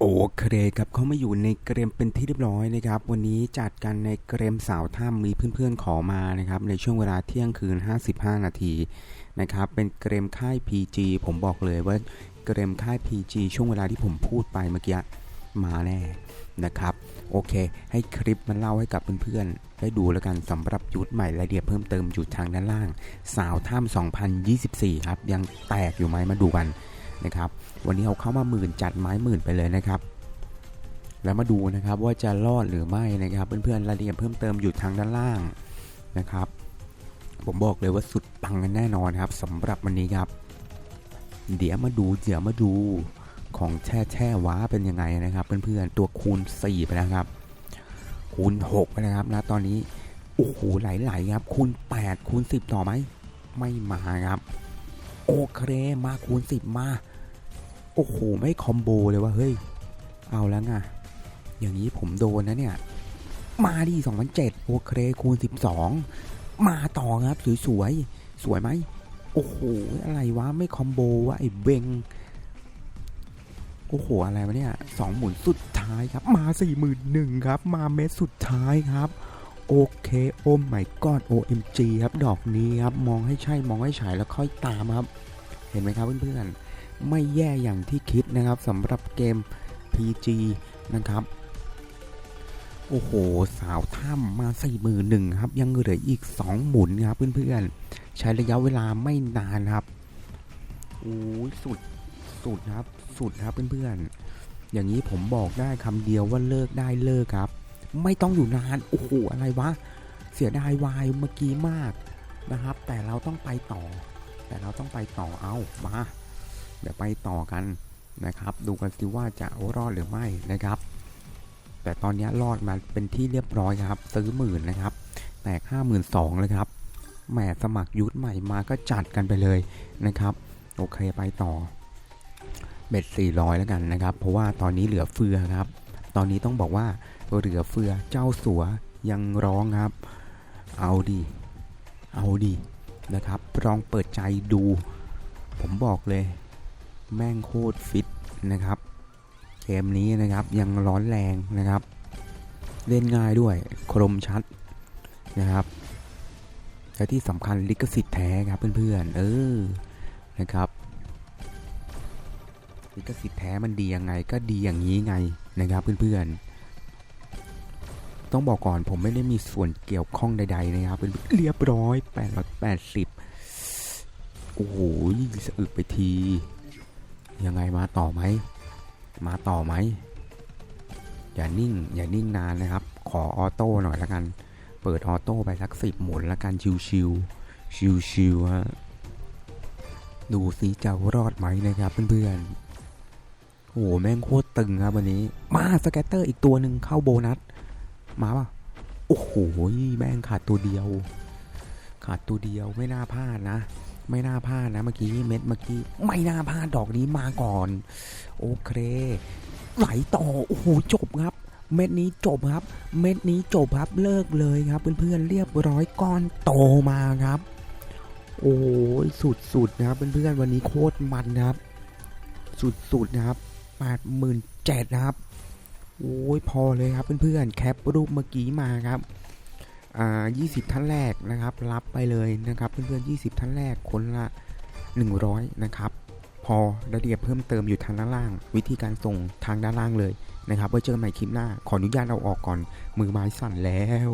โอเคครับเขามาอยู่ในเกรมเป็นที่เรียบร้อยนะครับ วันนี้จัดกันในเกรมสาวถ้ำมีเพื่อนๆขอมานะครับ ในช่วงเวลาเที่ยงคืน 55 นาทีนะครับ เป็นเกรมค่าย PG ผมบอกเลยว่าเกรมค่าย PG ช่วงเวลาที่ผมพูดไปเมื่อกี้มาแน่นะครับ โอเค ให้คลิปมันเล่าให้กับเพื่อนๆได้ดูแล้วกันสำหรับยุทธใหม่รายละเอียดเพิ่มเติมอยู่ทางด้านล่าง สาวถ้ำ2024 ครับ ยังแตกอยู่ไหมมาดูกัน นะครับ วันนี้เอาเข้ามาหมื่นจัดไม้หมื่นไปเลยนะครับ แล้วมาดูนะครับว่าจะรอดหรือไม่นะครับเพื่อนๆรายละเอียดเพิ่มเติมอยู่ทางด้านล่างนะครับ ผมบอกเลยว่าสุดปังกันแน่นอนครับสำหรับวันนี้ครับ เดี๋ยวมาดูเดี๋ยวมาดูของแช่แช่ว้าเป็นยังไงนะครับ เพื่อนๆตัวคูณ4ไปแล้วครับคูณ6ไปนะครับนะตอนนี้โอ้โหไหลๆครับคูณ8คูณ10 ต่อไหมไม่มาครับ โอเคมาคูณ10มา โอ้โห ไม่คอมโบเลยว่าเฮ้ย เอาแล้วไงอย่างนี้ผมโดนนะเนี่ย มาดี2007โอเคคูณ12มาต่อครับสวยสวยๆ สวยไหมโอ้โห อะไรวะ ไม่คอมโบวะไอ้เบงโอ้โห อะไรวะเนี่ยสองหมุนสุดท้ายครับ มาสี่หมื่นหนึ่งครับ มาเม็ดสุดท้ายครับ โอเคโอ้ไม่กอด OMG ครับดอกนี้ครับมองให้ใช่มองให้ฉายแล้วค่อยตามครับ เห็นไหมครับเพื่อนๆไม่แย่อย่างที่คิดนะครับสำหรับเกม PG นะครับโอ้โห สาวถ้ำมาใส่มือหนึ่งครับ ยังเหลืออีก 2 หมุนครับเพื่อนๆ ใช้ระยะเวลาไม่นานครับโอ้ยสุดสุดครับ สุดครับเพื่อนๆ อย่างนี้ผมบอกได้คำเดียวว่าเลิกได้เลิกครับ ไม่ต้องอยู่นาน โอ้โห อะไรวะ เสียดายวายเมื่อกี้มากนะครับ แต่เราต้องไปต่อ แต่เราต้องไปต่อเอามา เดี๋ยวไปต่อกันนะครับ ดูกันสิว่าจะรอดหรือไม่นะครับ แต่ตอนนี้รอดมาเป็นที่เรียบร้อยครับ ซื้อหมื่นนะครับ แตกห้าหมื่นสองเลยครับ แหมสมัครยุทธใหม่มาก็จัดกันไปเลยนะครับ โอเคไปต่อ เบ็ด400 แล้วกันนะครับ เพราะว่าตอนนี้เหลือเฟือครับ ตอนนี้ต้องบอกว่า เหลือเฟือเจ้าสัวยังร้องครับ เอาดีเอาดีนะครับลองเปิดใจดู ผมบอกเลย แม่งโคตรฟิตนะครับเกมนี้นะครับยังร้อนแรงนะครับ เล่นง่ายด้วยคมชัดนะครับและที่สำคัญลิขสิทธิ์แท้ครับเพื่อนๆเออนะครับลิขสิทธิ์แท้มันดียังไงก็ดีอย่างนี้ไงนะครับเพื่อนๆ ต้องบอกก่อนผมไม่ได้มีส่วนเกี่ยวข้องใด ๆ นะครับ เป็นเรียบร้อย 880 โอ้โหสะอึกไปที ยังไงมาต่อไหม มาต่อไหม อย่านิ่ง อย่านิ่งนานนะครับ ขอออโต้หน่อยละกัน เปิดออโต้ไปสักสิบหมุนละกันชิวชิวชิวชิวๆฮะ ดูสิจะรอดไหมนะครับเพื่อนๆโอ้โหแม่งโคตรตึงครับวันนี้ มาสแกตเตอร์อีกตัวหนึ่งเข้าโบนัส มาป่ะ โอ้โหแม่งขาดตัวเดียว ขาดตัวเดียวไม่น่าพลาดนะ ไม่น่าพลาดนะเมื่อกี้เม็ดเมื่อกี้ไม่น่าพลาดดอกนี้มาก่อน โอเค ไหลต่อโอ้โหจบครับ เม็ดนี้จบครับ เม็ดนี้จบครับเลิกเลยครับ เพื่อนๆเรียบร้อยก้อนโตมาครับ โอ้ยสุดๆนะครับเพื่อนๆวันนี้โคตรมันนะครับ สุดๆนะครับแปดหมื่นเจ็ดนะครับ โอ้ยพอเลยครับเพื่อนๆแคปรูปเมื่อกี้มาครับอ่า20 ท่านแรกนะครับ รับไปเลยนะครับ เพื่อนๆ20 ท่านแรกคนละ 100 นะครับ พอรายละเอียดเพิ่มเติมอยู่ทางด้านล่าง วิธีการส่งทางด้านล่างเลยนะครับไว้เจอกันใหม่คลิปหน้า ขออนุญาตเอาออกก่อนมือไม้สั่นแล้ว